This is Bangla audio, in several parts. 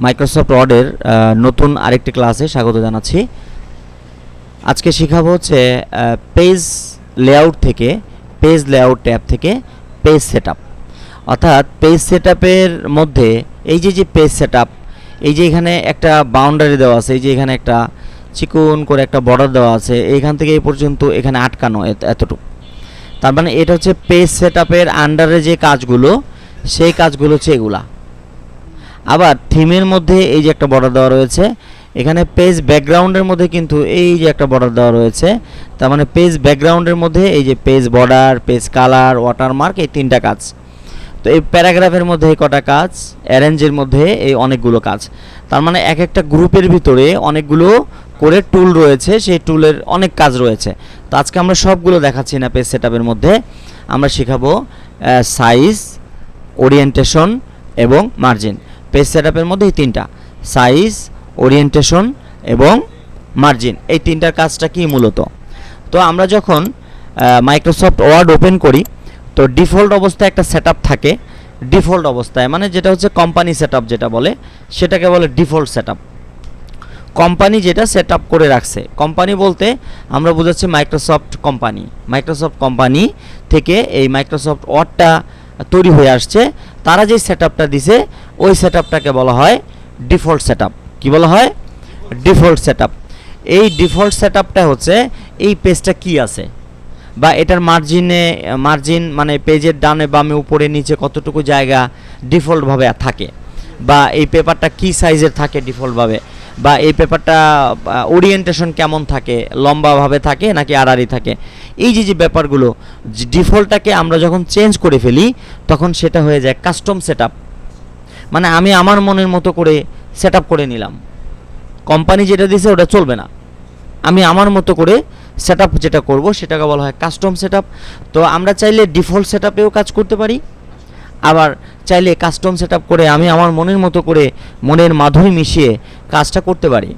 মাইক্রোসফট ওয়ার্ডের নতুন আরেকটি ক্লাসে স্বাগত জানাচ্ছি। আজকে শেখাবো হচ্ছে পেজ লেআউট থেকে পেজ লেআউট ট্যাব থেকে পেজ সেটআপ অর্থাৎ পেজ সেটআপের মধ্যে এই যে যে পেজ সেটআপ এই যে এখানে একটা বাউন্ডারি দেওয়া আছে, এই যে এখানে একটা চিকন করে একটা বর্ডার দেওয়া আছে, এইখান থেকে এই পর্যন্ত এখানে আটকানো এত- এতটুকু। তার মানে এটা হচ্ছে পেজ সেটআপের আন্ডারে যে কাজগুলো, সেই কাজগুলো হচ্ছে এগুলা। আবার থিমের মধ্যে এই যে একটা বর্ডার দেওয়া রয়েছে, এখানে পেজ ব্যাকগ্রাউন্ডের মধ্যে কিন্তু এই যে একটা বর্ডার দেওয়া রয়েছে, তার মানে পেজ ব্যাকগ্রাউন্ডের মধ্যে এই যে page border page colour watermark এই তিনটা কাজ। তো এই প্যারাগ্রাফের মধ্যে এই কটা কাজ অ্যারেঞ্জের মধ্যে এই অনেকগুলো কাজ। তার মানে এক একটা গ্রুপের ভিতরে অনেকগুলো করে টুল রয়েছে, সেই টুলের অনেক কাজ রয়েছে। তো আজকে আমরা সবগুলো দেখাচ্ছি না পেজ সেটআপের মধ্যে। আমরা শেখাবো সাইজ ওরিয়েন্টেশন এবং মার্জিন পেজ সেটআপের মধ্যে এই তিনটা। সাইজ ওরিয়েন্টেশন এবং মার্জিন এই তিনটার কাজটা কি মূলত? তো আমরা যখন মাইক্রোসফট ওয়ার্ড ওপেন করি, তো ডিফল্ট অবস্থায় একটা সেটআপ থাকে। ডিফল্ট অবস্থায় মানে যেটা হচ্ছে কোম্পানি সেটআপ যেটা বলে, সেটাকে বলে ডিফল্ট সেটআপ কোম্পানি যেটা সেট করে রাখছে। কোম্পানি বলতে আমরা বোঝাচ্ছি মাইক্রোসফট কোম্পানি মাইক্রোসফট কোম্পানি থেকে এই মাইক্রোসফট ওয়ার্ডটা তৈরি হয়ে আসছে, তারা যে সেট আপটা দিছে, ওই সেট আপটাকে বলা হয় ডিফল্ট সেট আপ কী বলা হয়? ডিফল্ট সেট আপ এই ডিফল্ট সেট আপটা হচ্ছে, এই পেজটা কি আছে? বা এটার মার্জিনে মার্জিন মানে পেজের ডানে বামে, উপরে, নিচে কতটুকু জায়গা ডিফল্টভাবে থাকে? বা এই পেপারটা কি সাইজের থাকে ডিফল্টভাবে? বা এই পেপারটা ওরিয়েন্টেশন কেমন থাকে, লম্বাভাবে থাকে নাকি আড়াআড়ি থাকে? এই যে যে ব্যাপারগুলো ডিফল্টটাকে আমরা যখন চেঞ্জ করে ফেলি, তখন সেটা হয়ে যায় কাস্টম সেটআপ মানে আমি আমার মনের মতো করে সেটআপ করে নিলাম। কোম্পানি যেটা দিছে ওটা চলবে না। আমি আমার মতো করে সেটআপ যেটা করব, সেটাকে বলা হয় কাস্টম সেটআপ তো আমরা চাইলে ডিফল্ট সেটআপেও কাজ করতে পারি। আবার চাইলে কাস্টম সেটআপ করে আমি আমার মনের মতো করে মনের মাধুরী মিশিয়ে কাজটা করতে পারি।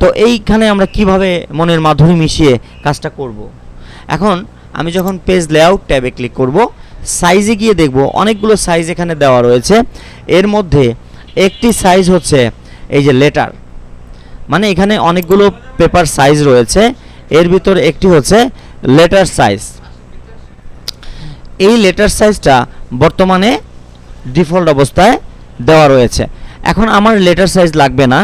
তো এইখানে আমরা কীভাবে মনের মাধুরী মিশিয়ে কাজটা করব। এখন আমি যখন পেজ লেআউট ট্যাবে ক্লিক করব সাইজে গিয়ে দেখব অনেকগুলো সাইজ এখানে দেওয়া রয়েছে। এর মধ্যে একটি সাইজ হচ্ছে এই যে লেটার মানে এখানে অনেকগুলো পেপার সাইজ রয়েছে। এর ভিতর একটি হচ্ছে লেটার সাইজ এই লেটার সাইজটা বর্তমানে ডিফল্ট অবস্থায় দেওয়া রয়েছে। এখন আমার লেটার সাইজ লাগবে না,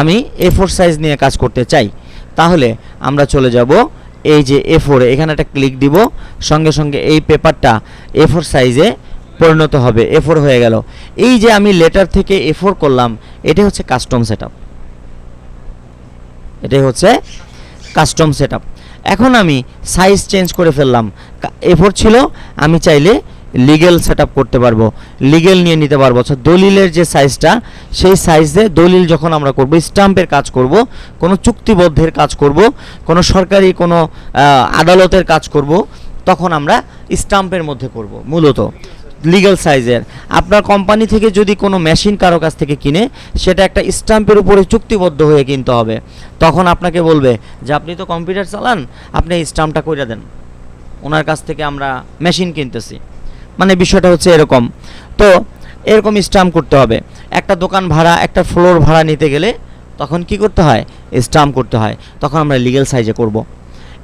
আমি এ ফোর সাইজ নিয়ে কাজ করতে চাই। তাহলে আমরা চলে যাব এই যে এ। ফোরে এখানে একটা ক্লিক দিব, সঙ্গে সঙ্গে এই পেপারটা এ ফোর সাইজে পরিণত হবে। এ ফোর হয়ে গেল। এই যে আমি লেটার থেকে এ ফোর করলাম এটা হচ্ছে কাস্টম সেটআপ এটাই হচ্ছে কাস্টম সেটআপ এখন আমি সাইজ চেঞ্জ করে ফেললাম। এ ফোর ছিল, আমি চাইলে লিগেল সেটআপ করতে পারব লিগেল নিয়ে নিতে পারব। অর্থাৎ দলিলের যে সাইজটা সেই সাইজে দলিল যখন আমরা করব, স্টাম্পের কাজ করব, কোনো চুক্তিবদ্ধের কাজ করব, কোনো সরকারি, কোনো আদালতের কাজ করব, তখন আমরা স্টাম্পের মধ্যে করব, মূলত লিগ্যাল সাইজের আপনার কোম্পানি থেকে যদি কোনো মেশিন কারও কাছ থেকে কিনে, সেটা একটা স্টাম্পের উপরে চুক্তিবদ্ধ হয়ে কিনতে হবে। তখন আপনাকে বলবে যে, আপনি তো কম্পিউটার চালান, আপনি এই স্টাম্পটা করে দেন। ওনার কাছ থেকে আমরা মেশিন কিনতেছি। মানে বিষয়টা হচ্ছে এরকম। তো এরকম স্টাম্প করতে হবে। একটা দোকান ভাড়া, একটা ফ্লোর ভাড়া নিতে গেলে তখন কি করতে হয়? স্টাম্প করতে হয়। তখন আমরা লিগ্যাল সাইজে করব।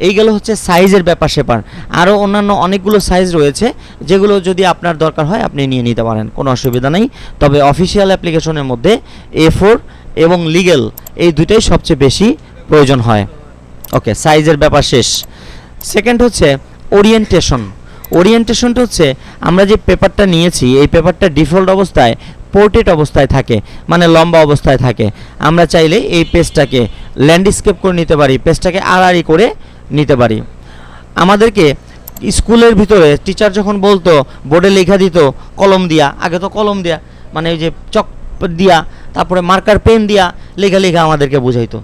এই গেল হচ্ছে সাইজের ব্যাপার সেপার। আরও অন্যান্য অনেকগুলো সাইজ রয়েছে, যেগুলো যদি আপনার দরকার হয় আপনি নিয়ে নিতে পারেন, কোনো অসুবিধা নেই। তবে অফিসিয়াল অ্যাপ্লিকেশনের মধ্যে এ ফোর এবং লিগেল এই দুটোই সবচেয়ে বেশি প্রয়োজন হয়। ওকে সাইজের ব্যাপার শেষ। সেকেন্ড হচ্ছে ওরিয়েন্টেশন ওরিয়েন্টেশনটা হচ্ছে, আমরা যে পেপারটা নিয়েছি, এই পেপারটা ডিফল্ট অবস্থায়, পোর্ট্রেট অবস্থায় থাকে মানে লম্বা অবস্থায় থাকে। আমরা চাইলে এই পেজটাকে ল্যান্ডস্কেপ করে নিতে পারি, পেজটাকে আড়াআড়ি করে নিতে পারি। আমাদেরকে স্কুলের ভিতরে টিচার যখন বলতো, বোর্ডে লেখা দিত, কলম দিয়া, আগে তো কলম দিয়া মানে ওই যে চক দিয়া, তারপরে মার্কার পেন দিয়া, লেখা লেখা আমাদেরকে বুঝাইতো।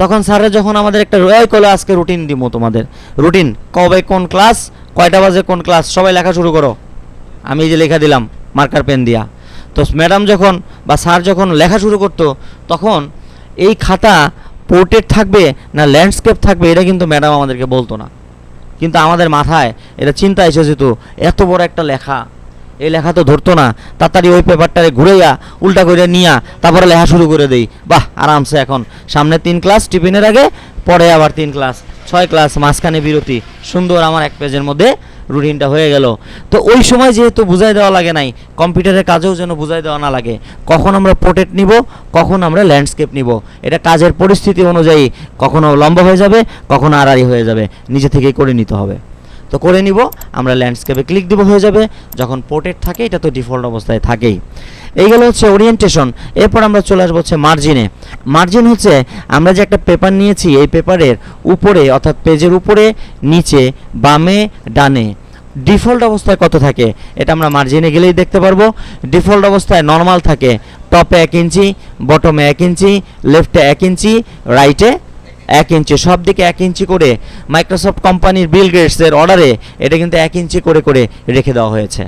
তখন স্যাররা যখন আমাদের একটা রয় কলে আজকে রুটিন দিব তোমাদের। রুটিন কবে? কোন ক্লাস কয়টা বাজে? কোন ক্লাস সবাই লেখা শুরু করো। আমি এই যে লেখা দিলাম মার্কার পেন দিয়া। তো ম্যাডাম যখন বা স্যার যখন লেখা শুরু করতো, তখন এই খাতা পোর্ট্রেট থাকবে না ল্যান্ডস্কেপ থাকবে, এটা কিন্তু ম্যাডাম আমাদেরকে বলতো না। কিন্তু আমাদের মাথায় এটা চিন্তা এসে যেত এত বড় একটা লেখা। এই লেখা তো ধরতো না। তাড়াতাড়ি ওই পেপারটারে ঘুরাইয়া উল্টা করে নিয়া, তারপরে লেখা শুরু করে দেই। বাহ, আরামসে এখন। সামনে তিন ক্লাস টিফিনের আগে, পরে আবার তিন ক্লাস ছয় ক্লাস মাঝখানে বিরতি। সুন্দর আমার এক পেজের মধ্যে রুটিনটা হয়ে গেল। তো ওই সময় যেহেতু বুঝাই দেওয়া লাগে নাই, কম্পিউটারের কাজেও যেন বুঝাই দেওয়া না লাগে, কখন আমরা পোর্ট্রেট নিব, কখন আমরা ল্যান্ডস্কেপ নিব? এটা কাজের পরিস্থিতি অনুযায়ী কখনো লম্বা হয়ে যাবে, কখনো আড়াড়ি হয়ে যাবে। নিজে থেকেই করে নিতে হবে। তো করে নিব, আমরা ল্যান্ডস্কেপে ক্লিক দিব, হয়ে যাবে। যখন পোর্ট্রেট থাকে, এটা তো ডিফল্ট অবস্থায় থাকেই। এই গেল হচ্ছে ওরিয়েন্টেশন এরপর আমরা চলে আসব হচ্ছে মার্জিনে মার্জিন হচ্ছে, আমরা যে একটা পেপার নিয়েছি, এই পেপারের উপরে, অর্থাৎ পেজের উপরে, নিচে, বামে, ডানে। ডিফল্ট অবস্থায় কত থাকে? এটা আমরা মার্জিনে গেলেই দেখতে পারব। ডিফল্ট অবস্থায় নর্মাল থাকে। টপে এক ইঞ্চি বটমে এক ইঞ্চি লেফটে এক ইঞ্চি রাইটে এক ইঞ্চি সব দিকে এক ইঞ্চি করে মাইক্রোসফট কোম্পানির বিল গেটসের অর্ডারে এটা কিন্তু এক ইঞ্চি করে করে রেখে দেওয়া হয়েছে।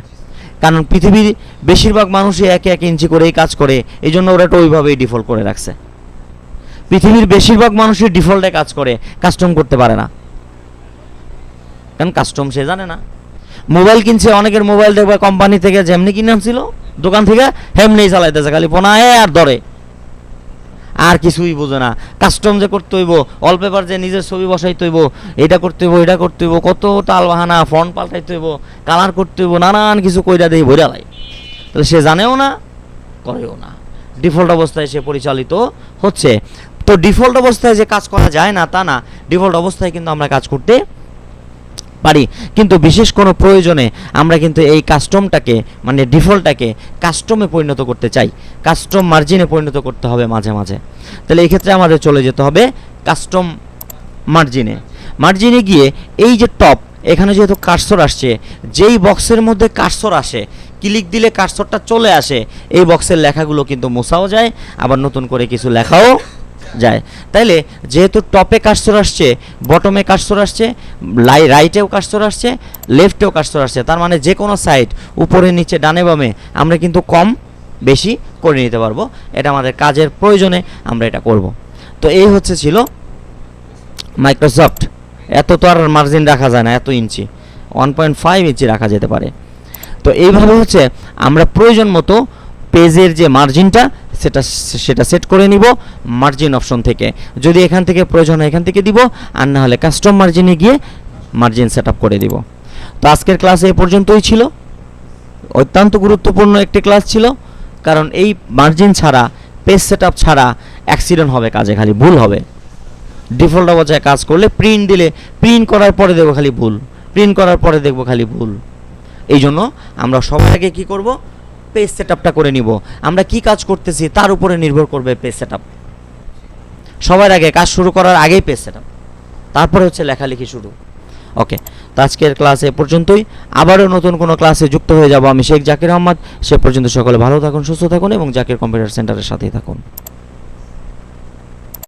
কারণ পৃথিবীর বেশিরভাগ মানুষই একে এক ইঞ্চি করেই কাজ করে এই জন্য ওরা তো ওইভাবেই ডিফল্ট করে রাখছে। পৃথিবীর বেশিরভাগ মানুষই ডিফল্টে কাজ করে কাস্টম করতে পারে না। কারণ কাস্টম সে জানে না। মোবাইল কিনছে, অনেকের মোবাইল দেখবে কোম্পানি থেকে যেমনি কিনে আনছিল দোকান থেকে হেমনি চালাইতেছে, খালি পোনায় আর ধরে। আর কিছুই বোঝে না। কাস্টম যে করতে হইব অল্পেপার যে নিজের ছবি বসাইতে হইব, এটা করতে হইব, এটা করতে হইব, কত টাল বাহানা ফন্ট পাল্টাইতে হইব কালার করতে হইব, নানান কিছু কইরা দেই, ভইরা লাই তাহলে সে জানেও না, করেও না। ডিফল্ট অবস্থায় সে পরিচালিত হচ্ছে। তো ডিফল্ট অবস্থায় যে কাজ করা যায় না, তা না। ডিফল্ট অবস্থায় কিন্তু আমরা কাজ করতে পারি। কিন্তু বিশেষ কোনো প্রয়োজনে আমরা কিন্তু এই কাস্টমটাকে মানে ডিফল্টটাকে কাস্টমে পরিণত করতে চাই। কাস্টম মার্জিনে পরিণত করতে হবে মাঝে মাঝে। তাহলে এই ক্ষেত্রে আমাদের চলে যেতে হবে কাস্টম মার্জিনে মার্জিনে গিয়ে এই যে টপ এখানে যেহেতু কার্সর আসছে, যেই বক্সের মধ্যে কার্সর আসে ক্লিক দিলে কার্সরটা চলে আসে, এই বক্সের লেখাগুলো কিন্তু মোছাও যায়, আবার নতুন করে কিছু লেখাও যায়। তাইলে যেহেতু টপে কার্সর আসছে, বটমে কার্সর আসছে, লাই রাইটেও কার্সর আসছে, লেফটেও কার্সর আসছে, তার মানে যে কোনো সাইড, উপরে, নিচে, ডানে, বামে, আমরা কিন্তু কম, বেশি করে নিতে পারব। এটা আমাদের কাজের প্রয়োজনে আমরা এটা করব। তো এই হচ্ছে ছিল মাইক্রোসফট এত তো আর মার্জিন রাখা যায় না, এত ইঞ্চি। ওয়ান পয়েন্ট ফাইভ ইঞ্চি রাখা যেতে পারে। তো এইভাবে হচ্ছে আমরা প্রয়োজন মতো পেজের যে মার্জিনটা সেটা সেটা সেট করে নিব মার্জিন অপশন থেকে। যদি এখান থেকে প্রয়োজন হয় এখান থেকে দিব, আর না হলে কাস্টম মার্জিনে গিয়ে মার্জিন সেট করে দিব। তো আজকের ক্লাস এই পর্যন্তই ছিল। অত্যন্ত গুরুত্বপূর্ণ একটি ক্লাস ছিল, কারণ এই মার্জিন ছাড়া পেজ সেট ছাড়া অ্যাক্সিডেন্ট হবে কাজে, খালি ভুল হবে। ডিফল্ট অবস্থায় কাজ করলে প্রিন্ট দিলে প্রিন্ট করার পরে দেখব খালি ভুল। প্রিন্ট করার পরে দেখব খালি ভুল। এই জন্য আমরা আগে কী করব পেজ সেট করে নিব। আমরা কি কাজ করতেছি তার উপরে নির্ভর করবে পেজ সেট সবার আগে কাজ শুরু করার আগেই পেজ সেট তারপরে হচ্ছে লেখালেখি শুরু। ওকে তো আজকের ক্লাস এ পর্যন্তই। আবারও নতুন কোনো ক্লাসে যুক্ত হয়ে যাব আমি শেখ জাকির আহমদ। সে পর্যন্ত সকলে ভালো থাকুন, সুস্থ থাকুন এবং জাকির কম্পিউটার সেন্টারের সাথেই থাকুন।